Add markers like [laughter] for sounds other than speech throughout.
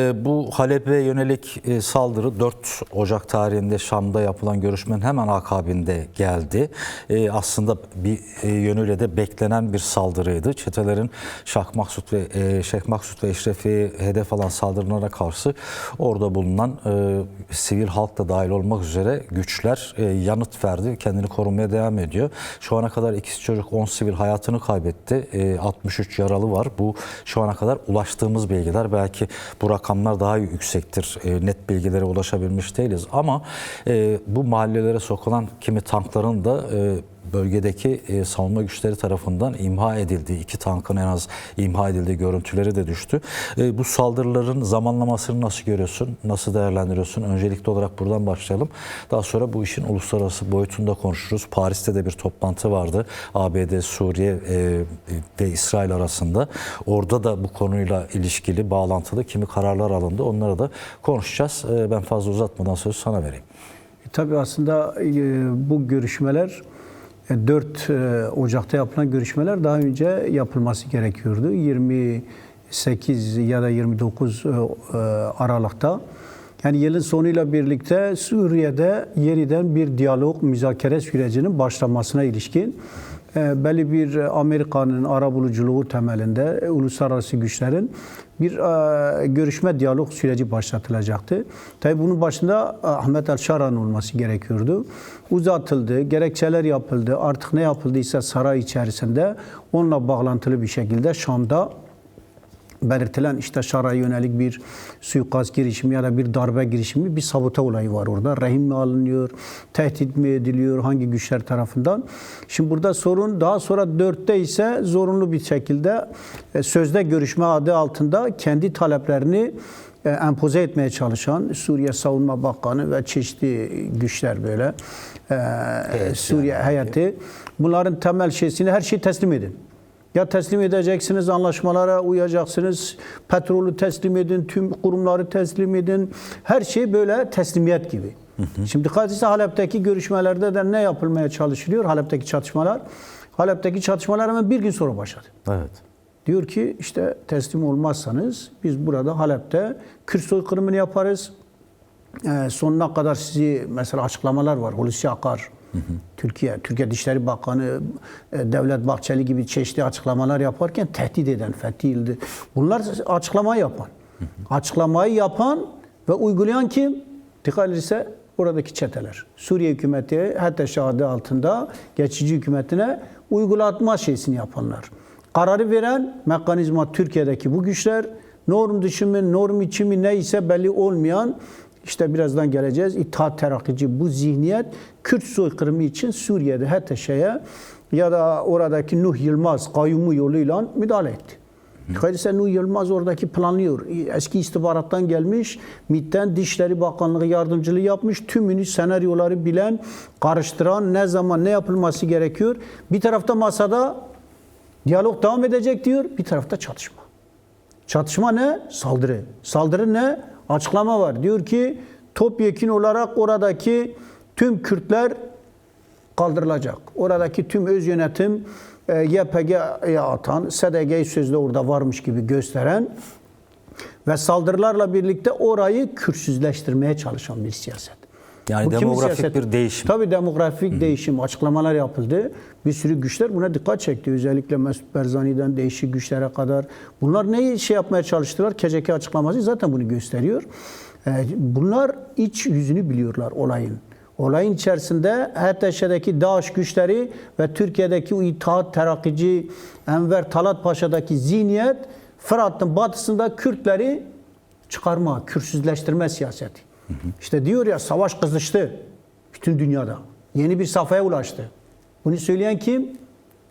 E, Bu Halep'e yönelik e, saldırı 4 Ocak tarihinde Şam'da yapılan görüşmenin hemen akabinde geldi. E, Aslında bir e, yönüyle de beklenen bir saldırıydı. Çetelerin Şah Maksut ve e, Şeyh Maksut ve Eşrefi'ye hedef alan saldırılara karşı orada bulunan sivil halk da dahil olmak üzere güçler yanıt verdi. Kendini korumaya devam ediyor. Şu ana kadar ikisi çocuk 10 sivil hayatını kaybetti. E, 63 yaralı var. Bu şu ana kadar ulaştığımız bilgiler. Belki bu rakamlar daha yüksektir. E, net bilgilere ulaşabilmiş değiliz. Ama e, bu mahallelere sokulan kimi tankların da e, bölgedeki e, savunma güçleri tarafından imha edildi. İki tankın en az imha edildiği görüntüleri de düştü. E, bu saldırıların zamanlamasını nasıl görüyorsun? Nasıl değerlendiriyorsun? Öncelikli olarak buradan başlayalım. Daha sonra bu işin uluslararası boyutunda konuşuruz. Paris'te de bir toplantı vardı. ABD, Suriye e, ve İsrail arasında. Orada da bu konuyla ilişkili, bağlantılı kimi kararlar alındı. Onlara da konuşacağız. Ben fazla uzatmadan sözü sana vereyim. Tabii aslında bu görüşmeler 4 e, Ocak'ta yapılan görüşmeler daha önce yapılması gerekiyordu. 28 ya da 29 e, e, Aralık'ta. Yani yılın sonuyla birlikte Suriye'de yeniden bir diyalog, müzakere sürecinin başlamasına ilişkin e, belli bir Amerika'nın arabuluculuğu temelinde e, uluslararası güçlerin bir e, görüşme diyalog süreci başlatılacaktı. Tabi bunun başında e, Ahmet El-Şaran olması gerekiyordu. Uzatıldı, gerekçeler yapıldı. Artık ne yapıldıysa saray içerisinde onunla bağlantılı bir şekilde Şam'da belirtilen işte Şar'a yönelik bir suikast girişimi ya da bir darbe girişimi bir sabote olayı var orada. Rahim mi alınıyor, tehdit mi ediliyor, hangi güçler tarafından? Şimdi burada sorun daha sonra dörtte ise zorunlu bir şekilde e, sözde görüşme adı altında kendi taleplerini e, empoze etmeye çalışan Suriye Savunma Bakanı ve çeşitli güçler böyle e, Suriye heyeti bunların temel şeysini her şeyi teslim edin. Ya teslim edeceksiniz, anlaşmalara uyacaksınız, petrolü teslim edin, tüm kurumları teslim edin. Her şey böyle teslimiyet gibi. Şimdi dikkat etse Halep'teki görüşmelerde de ne yapılmaya çalışılıyor? Halep'teki çatışmalar. Halep'teki çatışmalar hemen bir gün sonra başladı. Evet. Diyor ki işte teslim olmazsanız biz burada Halep'te Kürt soykırımını yaparız. Ee, sonuna kadar sizi mesela açıklamalar var. Hulusi Akar, Türkiye, Türkiye Dışişleri Bakanı, e, Devlet Bahçeli gibi çeşitli açıklamalar yaparken tehdit eden Fethi. Bunlar açıklama yapan. Açıklamayı yapan ve uygulayan kim? Dikkat ise oradaki çeteler. Suriye hükümeti HTŞ adı altında geçici hükümetine uygulatma şeysini yapanlar. Kararı veren mekanizma Türkiye'deki bu güçler norm dışı mı, norm içi mi neyse belli olmayan işte birazdan geleceğiz. İttihat terakkici bu zihniyet Kürt soykırımı için Suriye'de HTŞ'ye ya da oradaki Nuh Yılmaz kayyumu yoluyla müdahale etti. Etse Nuh Yılmaz oradaki planlıyor. Eski istihbarattan gelmiş, MİT'ten Dışişleri Bakanlığı yardımcılığı yapmış. Tümünü senaryoları bilen, karıştıran, ne zaman ne yapılması gerekiyor. Bir tarafta masada diyalog devam edecek diyor, bir tarafta çatışma. Çatışma ne? Saldırı. Saldırı ne? Açıklama var. Diyor ki topyekun olarak oradaki tüm Kürtler kaldırılacak. Oradaki tüm öz yönetim e, YPG'ye atan, SDG'yi sözde orada varmış gibi gösteren ve saldırılarla birlikte orayı Kürtsüzleştirmeye çalışan bir siyaset. Yani Bu demografik siyaseti? bir değişim. Tabii demografik değişim açıklamalar yapıldı. Bir sürü güçler buna dikkat çekti. Özellikle Mesut Berzani'den değişik güçlere kadar. Bunlar neyi şey yapmaya çalıştılar? KCK açıklaması zaten bunu gösteriyor. Ee, Bunlar iç yüzünü biliyorlar olayın. Olayın içerisinde HTŞ'deki DAEŞ güçleri ve Türkiye'deki o İttihat Terakkici Enver Talat Paşa'daki zihniyet Fırat'ın batısında Kürtleri çıkarma, Kürtsüzleştirme siyaseti. İşte diyor ya savaş kızıştı bütün dünyada. Yeni bir safhaya ulaştı. Bunu söyleyen kim?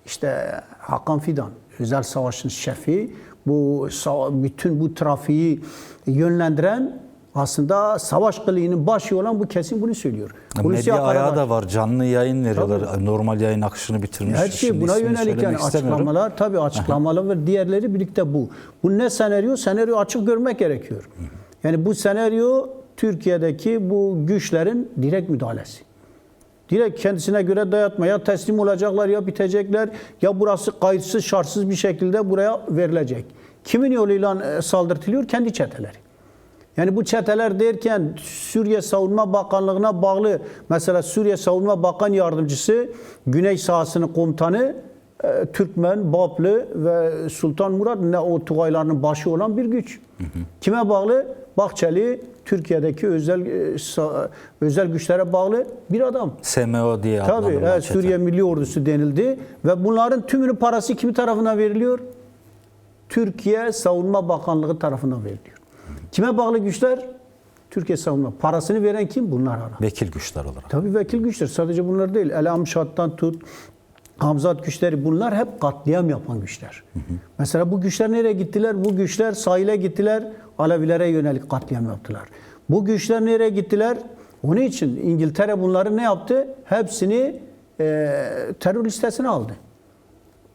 İşte Hakan Fidan, özel savaşın şefi. Bu bütün bu trafiği yönlendiren aslında savaş kılığının başı olan bu kesim bunu söylüyor. Hulusi Medya ayağı da var. Canlı yayın veriyorlar. Normal yayın akışını bitirmiş. Her şey Şimdi buna yönelik yani açıklamalar tabii açıklamalar ve diğerleri birlikte bu. Bu ne senaryo? Senaryo açık görmek gerekiyor. Yani bu senaryo Türkiye'deki bu güçlerin direkt müdahalesi. Direkt kendisine göre dayatma ya teslim olacaklar ya bitecekler ya burası kayıtsız şartsız bir şekilde buraya verilecek. Kimin yoluyla e, saldırtılıyor? Kendi çeteleri. Yani bu çeteler derken Suriye Savunma Bakanlığı'na bağlı mesela Suriye Savunma Bakan Yardımcısı Güney sahasının komutanı e, Türkmen, Bablı ve Sultan Murad ne o Tugaylarının başı olan bir güç. Kime bağlı? Bahçeli Türkiye'deki özel e, özel güçlere bağlı bir adam. SMO diye Tabii evet. Suriye Milli Ordusu denildi ve bunların tümünün parası kimi tarafından veriliyor? Türkiye Savunma Bakanlığı tarafından veriliyor. Kime bağlı güçler? Türkiye Savunma. Parasını veren kim? Bunlar ara. Vekil güçler olarak. Tabii vekil güçler. Sadece bunlar değil. El Amşat'tan tut, Hamzat güçleri bunlar hep katliam yapan güçler. Mesela bu güçler nereye gittiler? Bu güçler sahile gittiler. Alevilere yönelik katliam yaptılar. Bu güçler nereye gittiler? Onun için İngiltere bunları ne yaptı? Hepsini e, terör listesine aldı.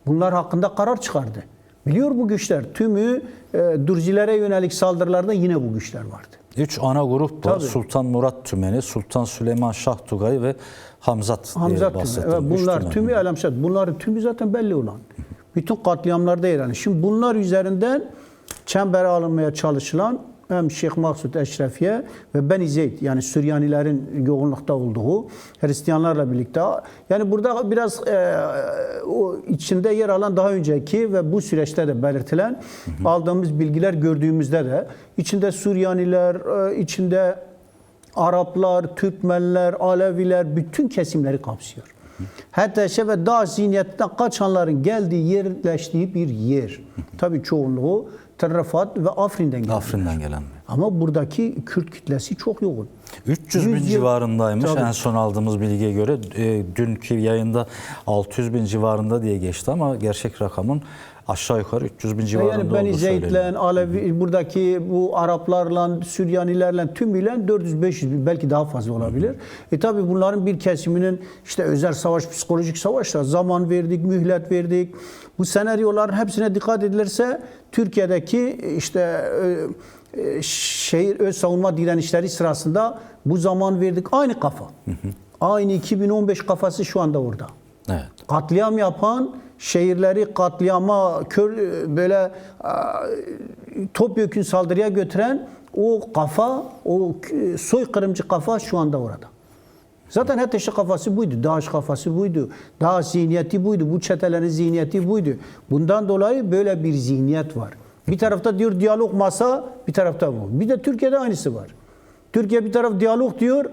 Bunlar hakkında karar çıkardı. Biliyor bu güçler. Tümü e, Durcilere yönelik saldırılarda yine bu güçler vardı. Üç ana grup var. Tabii. Sultan Murat Tümeni, Sultan Süleyman Şah Tugay ve Hamzat, diye Hamza tümü. bahsettiğim Evet, bunlar tümü Alemşat. Bunların tümü zaten belli olan. Bütün katliamlarda yer alıyor. Şimdi bunlar üzerinden çembere alınmaya çalışılan hem Şeyh Maksud Eşrefiye ve Beni Zeyd yani Süryanilerin yoğunlukta olduğu Hristiyanlarla birlikte yani burada biraz e, o içinde yer alan daha önceki ve bu süreçte de belirtilen aldığımız bilgiler gördüğümüzde de içinde Süryaniler, e, içinde Araplar, Türkmenler, Aleviler bütün kesimleri kapsıyor. Hatta şey ve Dağ zihniyetinden kaçanların geldiği, yerleştiği bir yer. Tabii çoğunluğu Terrafat ve Afrin'den geliyor. Afrin'den gelen. Ama buradaki Kürt kitlesi çok yoğun. 300 bin 100 yıl- civarındaymış Tabii. en son aldığımız bilgiye göre. E, dünkü yayında 600 bin civarında diye geçti ama gerçek rakamın aşağı yukarı 300 bin civarında Yani Beni Zeyd'le. Alevi, buradaki bu Araplarla, Süryanilerle tümüyle 400-500 bin belki daha fazla olabilir. E tabi bunların bir kesiminin işte özel savaş, psikolojik savaşlar zaman verdik, mühlet verdik. Bu senaryoların hepsine dikkat edilirse Türkiye'deki işte e, e, şehir öz savunma direnişleri sırasında bu zaman verdik. Aynı kafa. Aynı 2015 kafası şu anda orada Evet. katliam yapan, şehirleri katliama, kör, böyle topyekün saldırıya götüren o kafa, o soykırımcı kafa şu anda orada. Zaten HTŞ kafası buydu, DAEŞ kafası buydu, DAEŞ zihniyeti buydu, bu çetelerin zihniyeti buydu. Bundan dolayı böyle bir zihniyet var. Bir tarafta diyor diyalog masa, bir tarafta bu. Bir de Türkiye'de aynısı var. Türkiye bir taraf diyalog diyor,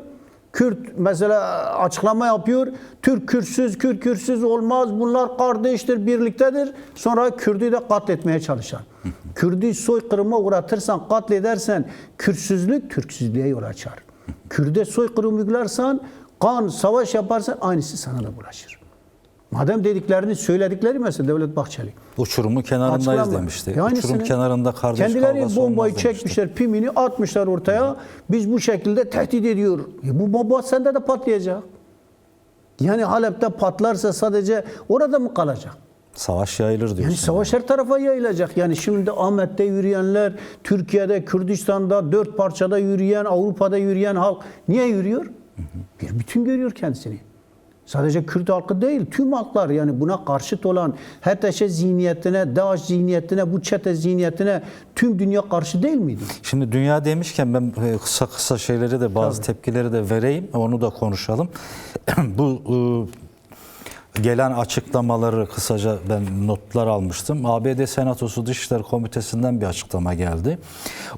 Kürt mesela açıklama yapıyor. Türk Kürtsüz, Kürt Kürtsüz olmaz. Bunlar kardeştir, birliktedir. Sonra Kürt'ü de katletmeye çalışan. Kürt'ü soykırıma uğratırsan, katledersen Kürtsüzlük Türksüzlüğe yol açar. Kürt'e soykırım uygularsan, kan, savaş yaparsan aynısı sana da bulaşır. Madem dediklerini söyledikleri mesela Devlet Bahçeli. Uçurumun kenarındayız Açıklama. demişti. Aynısını. Uçurum kenarında kardeş Kendileri bombayı olmaz demişti. çekmişler, pimini atmışlar ortaya. Biz bu şekilde tehdit ediyor. E bu bomba sende de patlayacak. Yani Halep'te patlarsa sadece orada mı kalacak? Savaş yayılır diyorsun. Yani savaş her tarafa yayılacak. Yani şimdi Ahmet'te yürüyenler, Türkiye'de, Kürdistan'da, dört parçada yürüyen, Avrupa'da yürüyen halk niye yürüyor? Bir bütün görüyor kendisini. Sadece Kürt halkı değil, tüm halklar yani buna karşıt olan HTŞ zihniyetine, DAEŞ zihniyetine, bu çete zihniyetine tüm dünya karşı değil miydi? Şimdi dünya demişken ben e, kısa kısa şeyleri de bazı tepkileri de vereyim. Onu da konuşalım. [clears throat] Bu e, gelen açıklamaları kısaca ben notlar almıştım. ABD Senatosu Dışişleri Komitesi'nden bir açıklama geldi.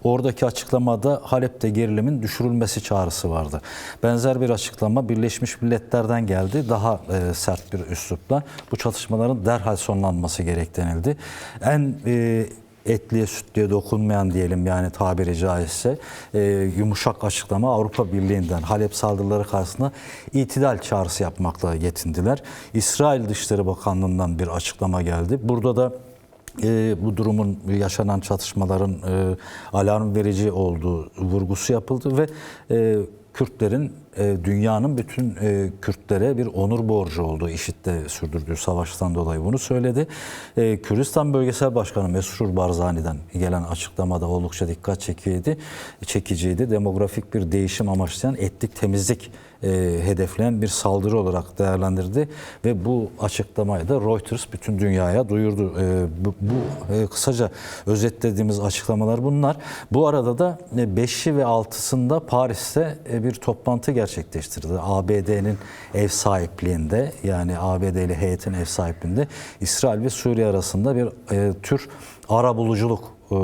Oradaki açıklamada Halep'te gerilimin düşürülmesi çağrısı vardı. Benzer bir açıklama Birleşmiş Milletler'den geldi. Daha e, sert bir üslupla bu çatışmaların derhal sonlanması gerek denildi. En e, etliye sütlüye dokunmayan diyelim yani tabiri caizse e, yumuşak açıklama Avrupa Birliği'nden Halep saldırıları karşısında itidal çağrısı yapmakla yetindiler. İsrail Dışişleri Bakanlığı'ndan bir açıklama geldi. Burada da e, bu durumun yaşanan çatışmaların e, alarm verici olduğu vurgusu yapıldı ve e, Kürtlerin e, dünyanın bütün e, Kürtlere bir onur borcu olduğu IŞİD'de sürdürdüğü savaştan dolayı bunu söyledi. E, Kürdistan Bölgesel Başkanı Mesrur Barzani'den gelen açıklamada oldukça dikkat çekiciydi. çekiciydi. Demografik bir değişim amaçlayan etnik temizlik e, hedefleyen bir saldırı olarak değerlendirdi ve bu açıklamayı da Reuters bütün dünyaya duyurdu. E, bu bu, kısaca özetlediğimiz açıklamalar bunlar. Bu arada da 5'i ve 6'sında Paris'te bir toplantı gerçekleştirdi. ABD'nin ev sahipliğinde yani ABD'li heyetin ev sahipliğinde İsrail ve Suriye arasında bir e, tür ara buluculuk e,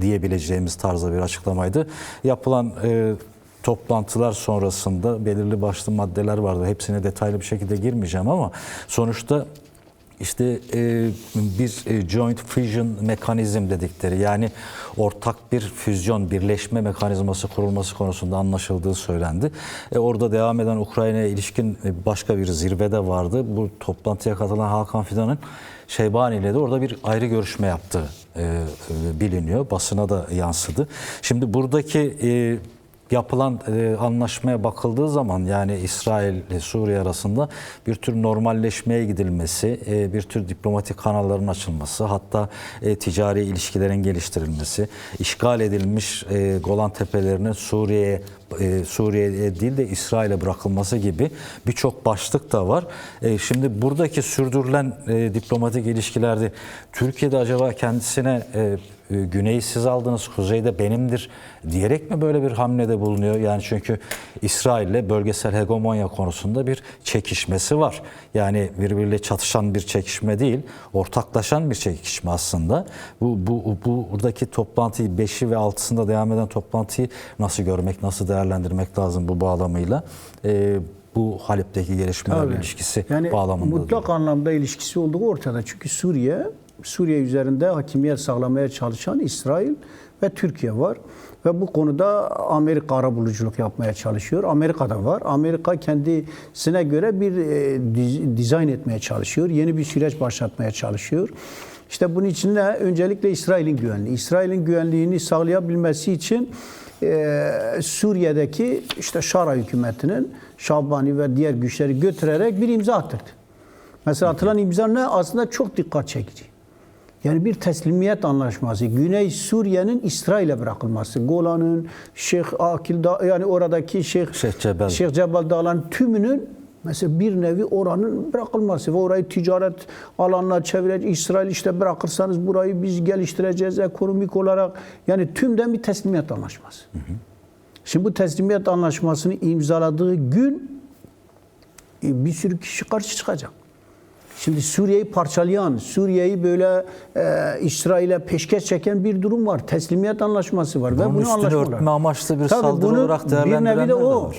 diyebileceğimiz tarzda bir açıklamaydı. Yapılan e, toplantılar sonrasında belirli başlı maddeler vardı. Hepsine detaylı bir şekilde girmeyeceğim ama sonuçta işte e, bir e, joint fusion mekanizm dedikleri yani ortak bir füzyon, birleşme mekanizması kurulması konusunda anlaşıldığı söylendi. E, orada devam eden Ukrayna'ya ilişkin e, başka bir zirvede vardı. Bu toplantıya katılan Hakan Fidan'ın Şeybani ile de orada bir ayrı görüşme yaptığı e, e, biliniyor. Basına da yansıdı. Şimdi buradaki e, yapılan e, anlaşmaya bakıldığı zaman yani İsrail ile Suriye arasında bir tür normalleşmeye gidilmesi, e, bir tür diplomatik kanalların açılması, hatta e, ticari ilişkilerin geliştirilmesi, işgal edilmiş e, Golan Tepelerinin Suriye'ye e, Suriye'ye değil de İsrail'e bırakılması gibi birçok başlık da var. E, şimdi buradaki sürdürülen e, diplomatik ilişkilerde Türkiye'de acaba kendisine e, güneyi siz aldınız, kuzeyde benimdir diyerek mi böyle bir hamlede bulunuyor? Yani çünkü İsrail'le bölgesel hegemonya konusunda bir çekişmesi var. Yani birbiriyle çatışan bir çekişme değil, ortaklaşan bir çekişme aslında. Bu, bu, bu buradaki toplantıyı 5'i ve 6'sında devam eden toplantıyı nasıl görmek, nasıl değerlendirmek lazım bu bağlamıyla? E, bu Halep'teki gelişmeler Tabii. ilişkisi yani bağlamında. mutlak anlamda ilişkisi olduğu ortada. Çünkü Suriye, Suriye üzerinde hakimiyet sağlamaya çalışan İsrail ve Türkiye var. Ve bu konuda Amerika arabuluculuk yapmaya çalışıyor. Amerika da var. Amerika kendisine göre bir e, diz- dizayn etmeye çalışıyor. Yeni bir süreç başlatmaya çalışıyor. İşte bunun için de öncelikle İsrail'in güvenliği. İsrail'in güvenliğini sağlayabilmesi için e, Suriye'deki işte Şara hükümetinin Şabani ve diğer güçleri götürerek bir imza attırdı. Mesela atılan imza ne? Aslında çok dikkat çekici. Yani bir teslimiyet anlaşması. Güney Suriye'nin İsrail'e bırakılması. Golan'ın, Şeyh Akil Da- yani oradaki Şeyh Şeyh Cebel. Şeyh Cebel Dağları'nın tümünün mesela bir nevi oranın bırakılması ve orayı ticaret alanına çevirecek. İsrail işte bırakırsanız burayı biz geliştireceğiz ekonomik olarak. Yani tümden bir teslimiyet anlaşması. Şimdi bu teslimiyet anlaşmasını imzaladığı gün e, bir sürü kişi karşı çıkacak. Şimdi Suriye'yi parçalayan, Suriye'yi böyle e, İsrail'e peşkeş çeken bir durum var. Teslimiyet anlaşması var. Bunun ve bunu üstünü anlaşmalar. örtme amaçlı bir Tabii saldırı bunu olarak bir değerlendirenler nevi de de o. var.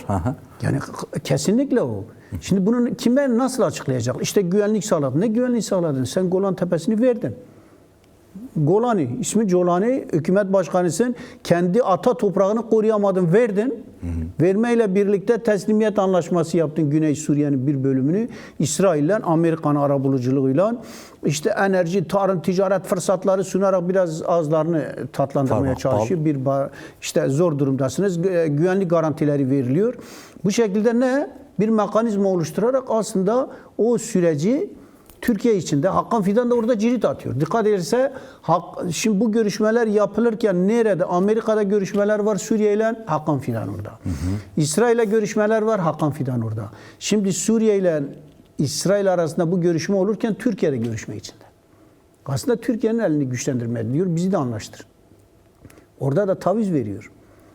Yani kesinlikle o. Şimdi bunun kime nasıl açıklayacak? İşte güvenlik sağladın. Ne güvenlik sağladın? Sen Golan Tepesi'ni verdin. Golani, ismi Colani, hükümet başkanısın. Kendi ata toprağını koruyamadın, verdin. Vermeyle birlikte teslimiyet anlaşması yaptın Güney Suriye'nin bir bölümünü. İsrail'le, Amerikan arabuluculuğuyla işte enerji, tarım, ticaret fırsatları sunarak biraz ağızlarını tatlandırmaya Parmak, çalışıyor. Bir ba- işte zor durumdasınız. Gü- Güvenlik garantileri veriliyor. Bu şekilde ne? Bir mekanizma oluşturarak aslında o süreci Türkiye içinde Hakan Fidan da orada cirit atıyor. Dikkat Hak- şimdi bu görüşmeler yapılırken nerede? Amerika'da görüşmeler var Suriye ile Hakan Fidan orada. İsrail'le görüşmeler var Hakan Fidan orada. Şimdi Suriye ile İsrail arasında bu görüşme olurken Türkiye'de görüşme içinde. Aslında Türkiye'nin elini güçlendirme diyor. Bizi de anlaştır. Orada da taviz veriyor.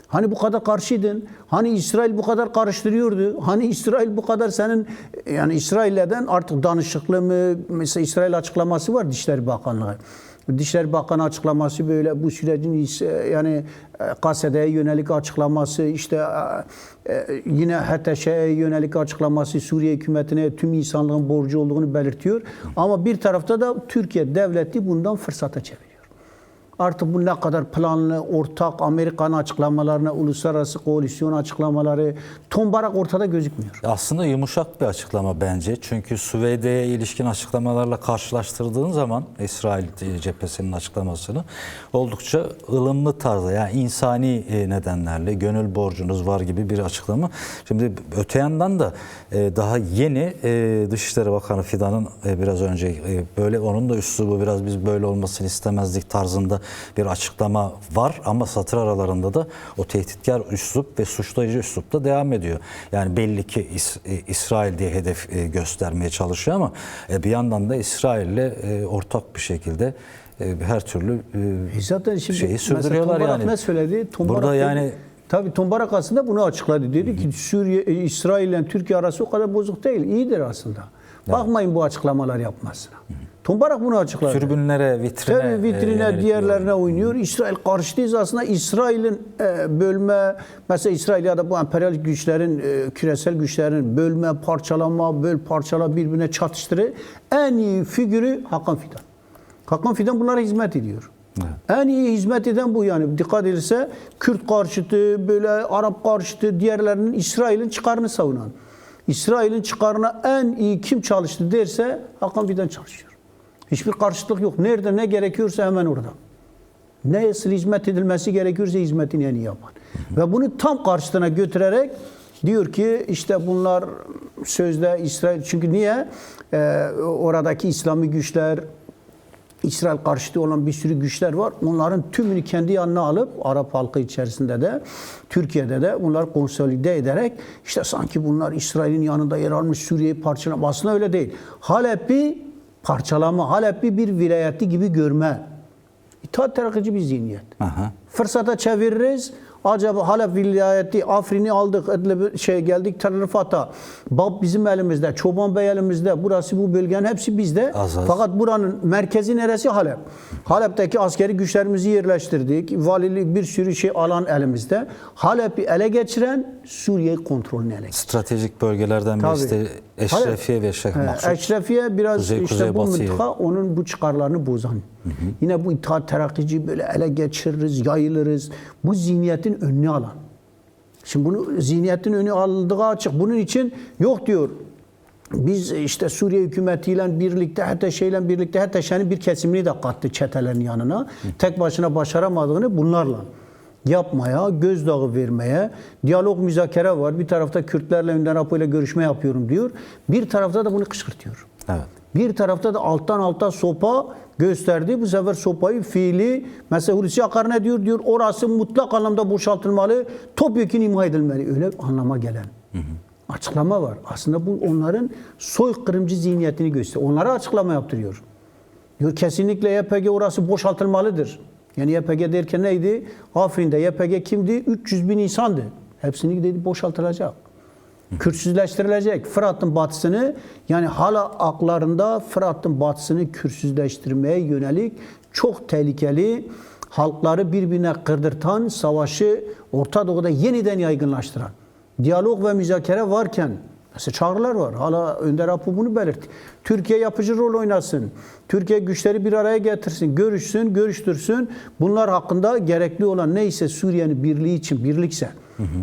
Hani bu kadar karşıydın? Hani İsrail bu kadar karıştırıyordu? Hani İsrail bu kadar senin yani İsrail'den artık danışıklı mı? Mesela İsrail açıklaması var Dışişleri Bakanlığı. Dışişleri Bakanı açıklaması böyle bu sürecin yani e, KSD'ye yönelik açıklaması işte e, e, yine HTŞ'ye yönelik açıklaması Suriye hükümetine tüm insanlığın borcu olduğunu belirtiyor. Ama bir tarafta da Türkiye devleti bundan fırsata çeviriyor. Artık bu ne kadar planlı, ortak Amerikan açıklamalarına, uluslararası koalisyon açıklamaları tombarak ortada gözükmüyor. Aslında yumuşak bir açıklama bence. Çünkü Süveyde'ye ilişkin açıklamalarla karşılaştırdığın zaman İsrail cephesinin açıklamasını oldukça ılımlı tarzda yani insani e, nedenlerle gönül borcunuz var gibi bir açıklama. Şimdi öte yandan da e, daha yeni e, Dışişleri Bakanı Fidan'ın biraz önce böyle onun da üslubu biraz biz böyle olmasını istemezdik tarzında bir açıklama var ama satır aralarında da o tehditkar üslup ve suçlayıcı üslup da devam ediyor. Yani belli ki İs- e, İsrail diye hedef e, göstermeye çalışıyor ama e, bir yandan da İsrail'le ortak bir şekilde her türlü e, zaten şimdi şeyi sürdürüyorlar yani. ne söyledi? Tombarak Burada dedi- yani Tabii Tombarak aslında bunu açıkladı. Dedi ki Suriye, İsrail ile Türkiye arası o kadar bozuk değil. İyidir aslında. Bakmayın bu açıklamalar yapmasına. Tombarak bunu açıkladı. tribünlere, vitrine, Tabii e, vitrine, yönelik diğerlerine diyor. oynuyor. İsrail karşıtıyız aslında. İsrail'in e, bölme, mesela İsrail ya da bu emperyal güçlerin, e, küresel güçlerin bölme, parçalama, böl parçala birbirine çatıştırı en iyi figürü Hakan Fidan. Hakan Fidan bunlara hizmet ediyor. En iyi hizmet eden bu yani. Dikkat edilse Kürt karşıtı, böyle Arap karşıtı, diğerlerinin İsrail'in çıkarını savunan. İsrail'in çıkarına en iyi kim çalıştı derse Hakan Fidan çalışıyor. Hiçbir karşıtlık yok. Nerede ne gerekiyorsa hemen orada. Ne hizmet edilmesi gerekiyorsa hizmetini en iyi yapan. Ve bunu tam karşısına götürerek diyor ki işte bunlar sözde İsrail çünkü niye Ee, oradaki İslami güçler İsrail karşıtı olan bir sürü güçler var. Onların tümünü kendi yanına alıp Arap halkı içerisinde de Türkiye'de de bunlar konsolide ederek işte sanki bunlar İsrail'in yanında yer almış Suriye'yi parçalama. Aslında öyle değil. Halep'i parçalama, Halep'i bir vilayeti gibi görme. İttihat terakkici bir zihniyet. Aha. Fırsata çeviririz. Acaba Halep vilayeti, Afrin'i aldık, Edlib şey geldik Tel Rifat'a. Bab bizim elimizde, Çoban Bey elimizde. Burası bu bölgenin hepsi bizde. Az az. Fakat buranın merkezi neresi? Halep. Halep'teki askeri güçlerimizi yerleştirdik. Valilik bir sürü şey alan elimizde. Halep'i ele geçiren Suriye kontrolünü ele geçiren. Stratejik bölgelerden birisi de Eşrefiye ve Şeyh He, Maksut. Eşrefiye biraz Kuzey, işte kuzey, bu mıntıka onun bu çıkarlarını bozan. Yine bu İttihat Terakkici böyle ele geçiririz, yayılırız. Bu zihniyetin önünü alan. Şimdi bunu zihniyetin önü alındığı açık. Bunun için yok diyor. Biz işte Suriye hükümetiyle birlikte hatta şeyle birlikte hatta şeyin bir kesimini de kattı çetelerin yanına. Tek başına başaramadığını bunlarla yapmaya, gözdağı vermeye, diyalog müzakere var. Bir tarafta Kürtlerle Ünder Apo ile görüşme yapıyorum diyor. Bir tarafta da bunu kışkırtıyor. Evet. Bir tarafta da alttan alta sopa gösterdi. Bu sefer sopayı fiili mesela Hulusi Akar ne diyor? Diyor orası mutlak anlamda boşaltılmalı, topyekun imha edilmeli. Öyle anlama gelen. Açıklama var. Aslında bu onların soykırımcı zihniyetini gösteriyor. Onlara açıklama yaptırıyor. Diyor kesinlikle YPG orası boşaltılmalıdır. Yani YPG derken neydi? Afrin'de YPG kimdi? 300 bin insandı. Hepsini dedi boşaltılacak. Kürtsüzleştirilecek. Fırat'ın batısını yani hala aklarında Fırat'ın batısını Kürtsüzleştirmeye yönelik çok tehlikeli halkları birbirine kırdırtan savaşı Orta Doğu'da yeniden yaygınlaştıran diyalog ve müzakere varken mesela çağrılar var. Hala Önder Apo bunu belirtti. Türkiye yapıcı rol oynasın. Türkiye güçleri bir araya getirsin, görüşsün, görüştürsün. Bunlar hakkında gerekli olan neyse Suriye'nin birliği için birlikse.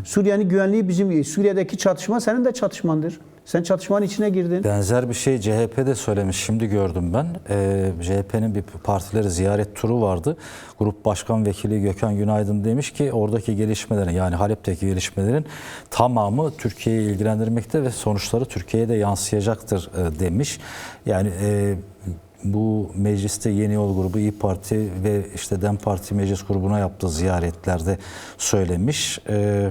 Suriye'nin güvenliği bizim Suriye'deki çatışma senin de çatışmandır. Sen çatışmanın içine girdin. Benzer bir şey CHP'de söylemiş. Şimdi gördüm ben. Ee, CHP'nin bir partileri ziyaret turu vardı. Grup Başkan Vekili Gökhan Günaydın demiş ki oradaki gelişmelerin yani Halep'teki gelişmelerin tamamı Türkiye'yi ilgilendirmekte ve sonuçları Türkiye'ye de yansıyacaktır e, demiş. Yani e, bu mecliste Yeni Yol Grubu, İyi Parti ve işte DEM Parti meclis grubuna yaptığı ziyaretlerde söylemiş. E,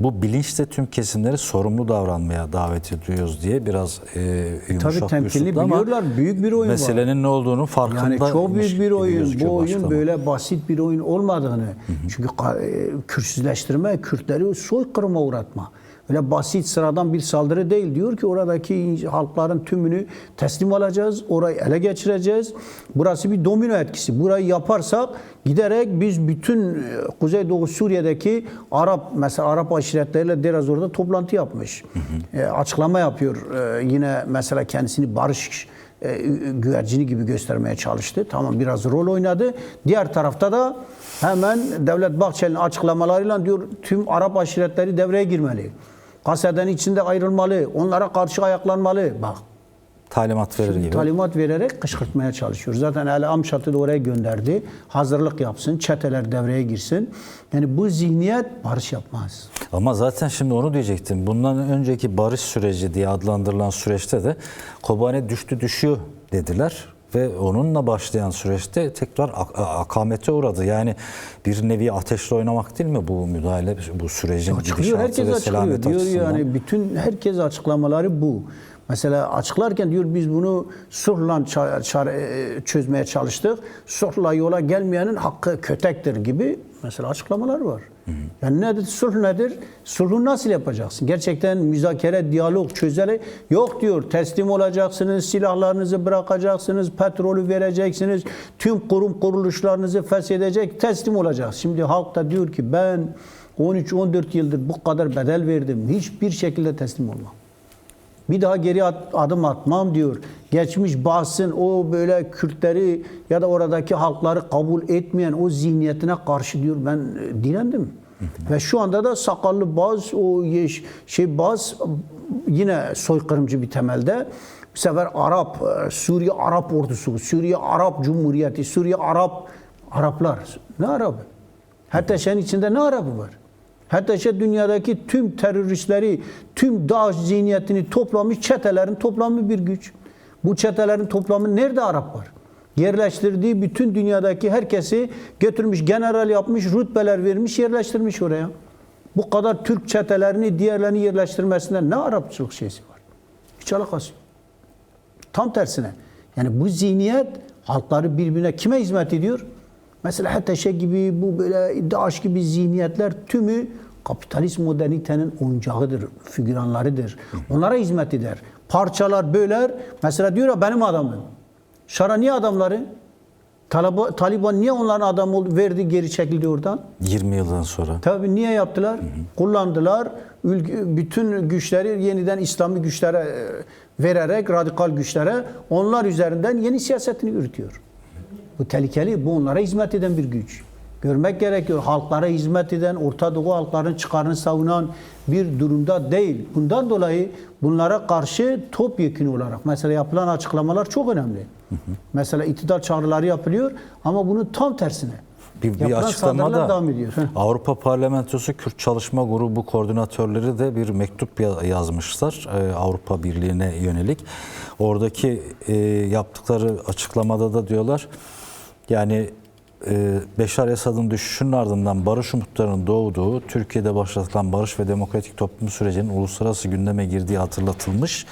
bu bilinçle tüm kesimleri sorumlu davranmaya davet ediyoruz diye biraz e, yumuşak Tabii temkinli ama biliyorlar. Büyük bir oyun var. meselenin ne olduğunu farkında Yani çok büyük bir oyun. Bu oyun başlama. böyle basit bir oyun olmadığını. Çünkü ka- e, Kürtsüzleştirme, Kürtleri soykırıma uğratma. Öyle basit sıradan bir saldırı değil. Diyor ki oradaki halkların tümünü teslim alacağız. Orayı ele geçireceğiz. Burası bir domino etkisi. Burayı yaparsak giderek biz bütün e, Kuzeydoğu Suriye'deki Arap mesela Arap aşiretleriyle biraz orada toplantı yapmış. E, açıklama yapıyor. E, yine mesela kendisini barış e, güvercini gibi göstermeye çalıştı. Tamam biraz rol oynadı. Diğer tarafta da hemen Devlet Bahçeli'nin açıklamalarıyla diyor tüm Arap aşiretleri devreye girmeli. Kasedenin içinde ayrılmalı. Onlara karşı ayaklanmalı. Bak talimat verir gibi. talimat vererek kışkırtmaya çalışıyor. Zaten Ali Amşat'ı da oraya gönderdi. Hazırlık yapsın, çeteler devreye girsin. Yani bu zihniyet barış yapmaz. Ama zaten şimdi onu diyecektim. Bundan önceki barış süreci diye adlandırılan süreçte de Kobane düştü düşüyor dediler. Ve onunla başlayan süreçte tekrar ak- akamete uğradı. Yani bir nevi ateşle oynamak değil mi bu müdahale, bu sürecin Açıklıyor, herkes ve açıklıyor. Diyor açısından? yani bütün herkes açıklamaları bu. Mesela açıklarken diyor biz bunu sulhla e, çözmeye çalıştık. Sulhla yola gelmeyenin hakkı kötektir gibi mesela açıklamalar var. Yani nedir? Sulh nedir? Sulhu nasıl yapacaksın? Gerçekten müzakere, diyalog, çözeli yok diyor. Teslim olacaksınız, silahlarınızı bırakacaksınız, petrolü vereceksiniz, tüm kurum kuruluşlarınızı feshedecek, teslim olacaksınız. Şimdi halk da diyor ki ben 13-14 yıldır bu kadar bedel verdim. Hiçbir şekilde teslim olmam. Bir daha geri at- adım atmam diyor. Geçmiş bahsın o böyle Kürtleri ya da oradaki halkları kabul etmeyen o zihniyetine karşı diyor ben e, direndim. Ve şu anda da sakallı baz o yeş, şey baz yine soykırımcı bir temelde. Bu sefer Arap, e, Suriye Arap ordusu, Suriye Arap Cumhuriyeti, Suriye Arap, Araplar. Ne Arabı? Hatta şeyin içinde ne Arabı var? Hatta şey dünyadaki tüm teröristleri, tüm DAEŞ zihniyetini toplamış çetelerin toplamı bir güç. Bu çetelerin toplamı nerede Arap var? Yerleştirdiği bütün dünyadaki herkesi götürmüş, general yapmış, rütbeler vermiş, yerleştirmiş oraya. Bu kadar Türk çetelerini, diğerlerini yerleştirmesinde ne Arapçılık şeysi var? Hiç alakası yok. Tam tersine. Yani bu zihniyet halkları birbirine kime hizmet ediyor? Mesela HTŞ gibi bu böyle DAEŞ gibi zihniyetler tümü kapitalist modernitenin oyuncağıdır, figüranlarıdır. Onlara hizmet eder. Parçalar, böler. Mesela diyor ya benim adamım. Şara niye adamları? Taliban, Taliban niye onların adamı oldu, verdi geri çekildi oradan? 20 yıldan sonra. Tabii niye yaptılar? Kullandılar. Ülke, bütün güçleri yeniden İslami güçlere e, vererek, radikal güçlere onlar üzerinden yeni siyasetini yürütüyor. Bu tehlikeli, bu onlara hizmet eden bir güç. Görmek gerekiyor. Halklara hizmet eden, Orta Doğu halkların çıkarını savunan bir durumda değil. Bundan dolayı bunlara karşı topyekun olarak mesela yapılan açıklamalar çok önemli. Mesela iktidar çağrıları yapılıyor ama bunun tam tersine. Bir, bir Yapılan açıklamada devam ediyor. Avrupa Parlamentosu Kürt Çalışma Grubu koordinatörleri de bir mektup ya- yazmışlar e, Avrupa Birliği'ne yönelik. Oradaki e, yaptıkları açıklamada da diyorlar yani e, Beşar Esad'ın düşüşünün ardından barış umutlarının doğduğu Türkiye'de başlatılan barış ve demokratik toplum sürecinin uluslararası gündeme girdiği hatırlatılmış.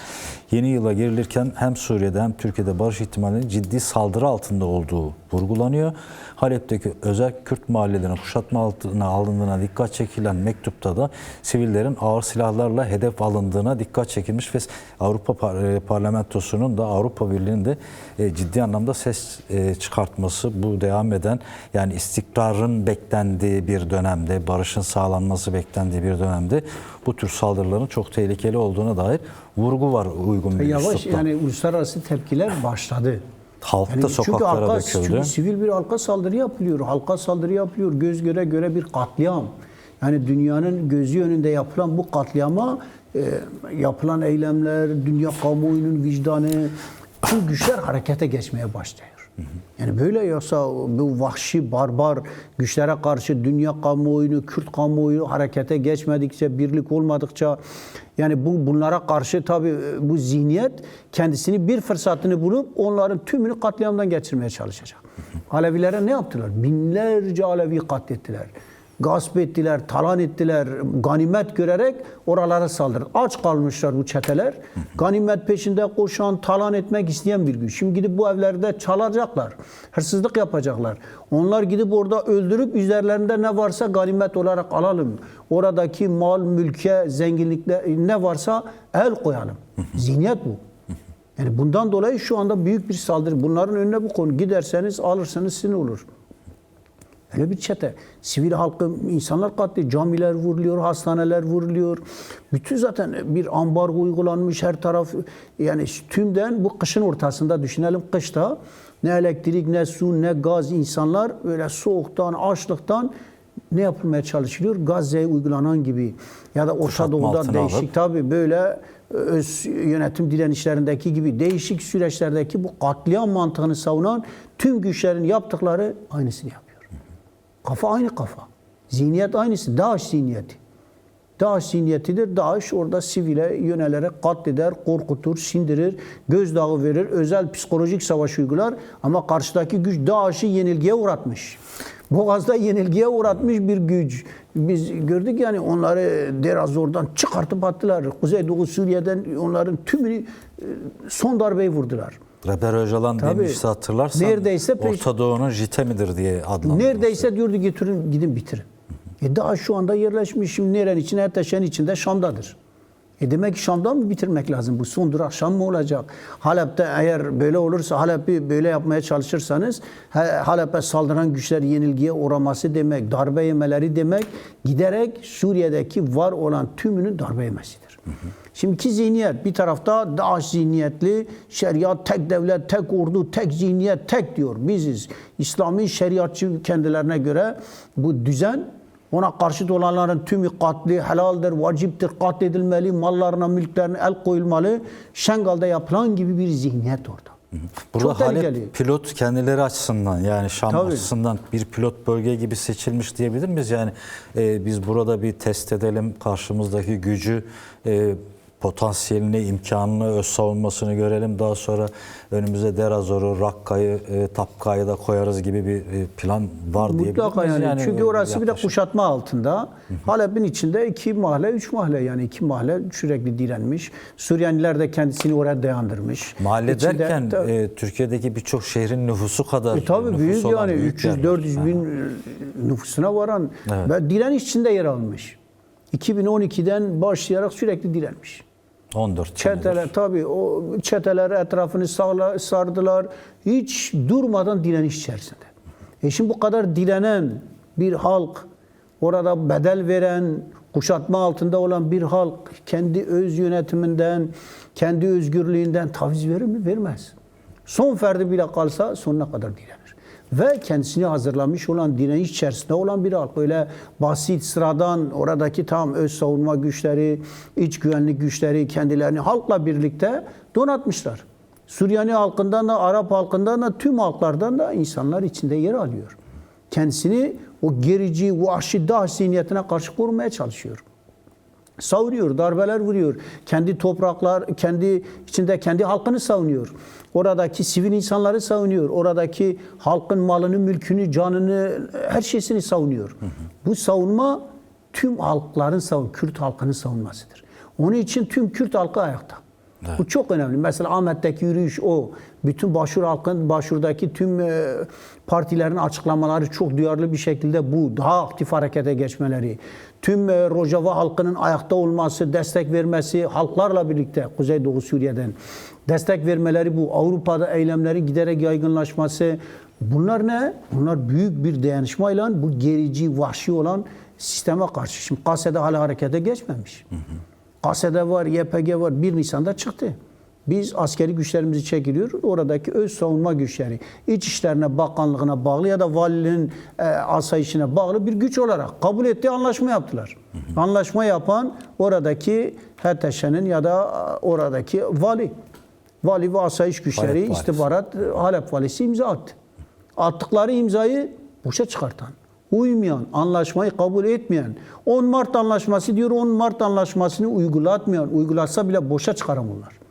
Yeni yıla girilirken hem Suriye'de hem Türkiye'de barış ihtimalinin ciddi saldırı altında olduğu vurgulanıyor. Halep'teki özel Kürt mahallelerinin kuşatma altına alındığına dikkat çekilen mektupta da sivillerin ağır silahlarla hedef alındığına dikkat çekilmiş ve Avrupa e, Parlamentosu'nun da Avrupa Birliği'nin de e, ciddi anlamda ses e, çıkartması bu devam eden yani istikrarın beklendiği bir dönemde, barışın sağlanması beklendiği bir dönemde bu tür saldırıların çok tehlikeli olduğuna dair vurgu var uygun bir Yavaş üslupla. yani uluslararası tepkiler başladı. Halk da Yani çünkü sokaklara halka, döküldü. çünkü sivil bir halka saldırı yapılıyor. Halka saldırı yapılıyor. Göz göre göre bir katliam. Yani dünyanın gözü önünde yapılan bu katliama e, yapılan eylemler, dünya kamuoyunun vicdanı, tüm güçler harekete geçmeye başlıyor. Yani böyle yoksa bu vahşi, barbar güçlere karşı dünya kamuoyunu, Kürt kamuoyu harekete geçmedikçe, birlik olmadıkça yani bu bunlara karşı tabii bu zihniyet kendisini bir fırsatını bulup onların tümünü katliamdan geçirmeye çalışacak. Alevilere ne yaptılar? Binlerce Alevi katlettiler. Gasp ettiler, talan ettiler, ganimet görerek oralara saldırdı. Aç kalmışlar bu çeteler. Ganimet peşinde koşan, talan etmek isteyen bir güç. Şimdi gidip bu evlerde çalacaklar. Hırsızlık yapacaklar. Onlar gidip orada öldürüp üzerlerinde ne varsa ganimet olarak alalım. Oradaki mal, mülke, zenginlikler ne varsa el koyalım. Zihniyet bu. Yani bundan dolayı şu anda büyük bir saldırı. Bunların önüne bu konu. Giderseniz alırsanız sizin olur. Öyle bir çete. Sivil halkı, insanlar katli, camiler vuruluyor, hastaneler vuruluyor. Bütün zaten bir ambargo uygulanmış her taraf. Yani tümden bu kışın ortasında düşünelim kışta ne elektrik, ne su, ne gaz insanlar öyle soğuktan, açlıktan ne yapılmaya çalışılıyor? Gazze'ye uygulanan gibi ya da Orta Doğu'da değişik tabii böyle öz yönetim direnişlerindeki gibi değişik süreçlerdeki bu katliam mantığını savunan tüm güçlerin yaptıkları aynısını yapıyor. Kafa aynı kafa. Zihniyet aynısı. DAEŞ zihniyeti. DAEŞ zihniyetidir. DAEŞ orada sivile yönelerek katleder, korkutur, sindirir, gözdağı verir, özel psikolojik savaş uygular. Ama karşıdaki güç DAEŞ'i yenilgiye uğratmış. Boğaz'da yenilgiye uğratmış bir güç. Biz gördük yani onları Derazor'dan çıkartıp attılar. Kuzeydoğu Suriye'den onların tümünü e, son darbeyi vurdular. Reber Öcalan Tabii. demişti hatırlarsan. Neredeyse Orta Doğu'nun jitemidir diye adlandırmıştı. Neredeyse diyordu getirin gidin bitirin. E daha şu anda yerleşmiş şimdi nerenin içinde? Ateşen içinde Şam'dadır. E demek ki Şam'dan mı bitirmek lazım? Bu son durak Şam mı olacak? Halep'te eğer böyle olursa Halep'i böyle yapmaya çalışırsanız Ha- Halep'e saldıran güçler yenilgiye uğraması demek, darbe yemeleri demek giderek Suriye'deki var olan tümünün darbe yemesidir. Şimdiki zihniyet bir tarafta DAEŞ zihniyetli şeriat tek devlet, tek ordu, tek zihniyet, tek diyor. Biziz. İslami şeriatçı kendilerine göre bu düzen ona karşıt olanların tümü katli, helaldir, vaciptir, katledilmeli, mallarına, mülklerine el koyulmalı. Şengal'da yapılan gibi bir zihniyet orada. Burada Çok tehlikeli. Halep pilot kendileri açısından yani Şam Tabii. açısından bir pilot bölge gibi seçilmiş diyebilir miyiz? Yani e, biz burada bir test edelim karşımızdaki gücü, e, potansiyelini, imkanını, öz savunmasını görelim. Daha sonra önümüze Derazor'u, Rakka'yı, e, Tapka'yı da koyarız gibi bir e, plan var diyebilir Mutlaka miyiz? yani. Çünkü orası bir de yaklaşık? kuşatma altında. Halep'in içinde iki mahalle, üç mahalle yani iki mahalle sürekli direnmiş. Süryaniler de kendisini oraya dayandırmış. Mahalle İçinde- derken e, Türkiye'deki birçok şehrin nüfusu kadar E tabii büyük yani büyük yerler. 300-400 bin e, nüfusuna varan ve direniş içinde yer almış. 2012'den başlayarak sürekli direnmiş. 14 senedir. Çeteler tabii o çeteler etrafını sağla, sardılar. Hiç durmadan direniş içerisinde. E şimdi bu kadar direnen bir halk, orada bedel veren, kuşatma altında olan bir halk kendi öz yönetiminden, kendi özgürlüğünden taviz verir mi? Vermez. Son ferdi bile kalsa sonuna kadar direnir. Ve kendisini hazırlamış olan, direniş içerisinde olan bir halk. Öyle basit, sıradan, oradaki tam öz savunma güçleri, iç güvenlik güçleri kendilerini halkla birlikte donatmışlar. Süryani halkından da, Arap halkından da, tüm halklardan da insanlar içinde yer alıyor. Kendisini o gerici, vahşi, dah zihniyetine karşı korumaya çalışıyor savuruyor, darbeler vuruyor. Kendi topraklar, kendi içinde kendi halkını savunuyor. Oradaki sivil insanları savunuyor. Oradaki halkın malını, mülkünü, canını, her şeysini savunuyor. Bu savunma tüm halkların savun, Kürt halkının savunmasıdır. Onun için tüm Kürt halkı ayakta. Bu çok önemli. Mesela Ahmet'teki yürüyüş o. Bütün başvur halkın, başvurdaki tüm e, partilerin açıklamaları çok duyarlı bir şekilde bu. Daha aktif harekete geçmeleri. Tüm e, Rojava halkının ayakta olması, destek vermesi, halklarla birlikte Kuzeydoğu Suriye'den destek vermeleri bu. Avrupa'da eylemleri giderek yaygınlaşması. Bunlar ne? Bunlar büyük bir dayanışmayla bu gerici, vahşi olan sisteme karşı. Şimdi Kase'de hala harekete geçmemiş. Kase'de var, YPG var. 1 Nisan'da çıktı. Biz askeri güçlerimizi çekiliyor. Oradaki öz savunma güçleri, İçişlerine Bakanlığına bağlı ya da valinin e, asayişine bağlı bir güç olarak kabul ettiği anlaşma yaptılar. Anlaşma yapan oradaki HTŞ'nin ya da e, oradaki vali. Vali ve asayiş güçleri, Halep istihbarat, e, Halep valisi imza attı. Attıkları imzayı boşa çıkartan, uymayan, anlaşmayı kabul etmeyen, 10 Mart anlaşması diyor 10 Mart anlaşmasını uygulatmayan, uygulatsa bile boşa çıkaran bunlar.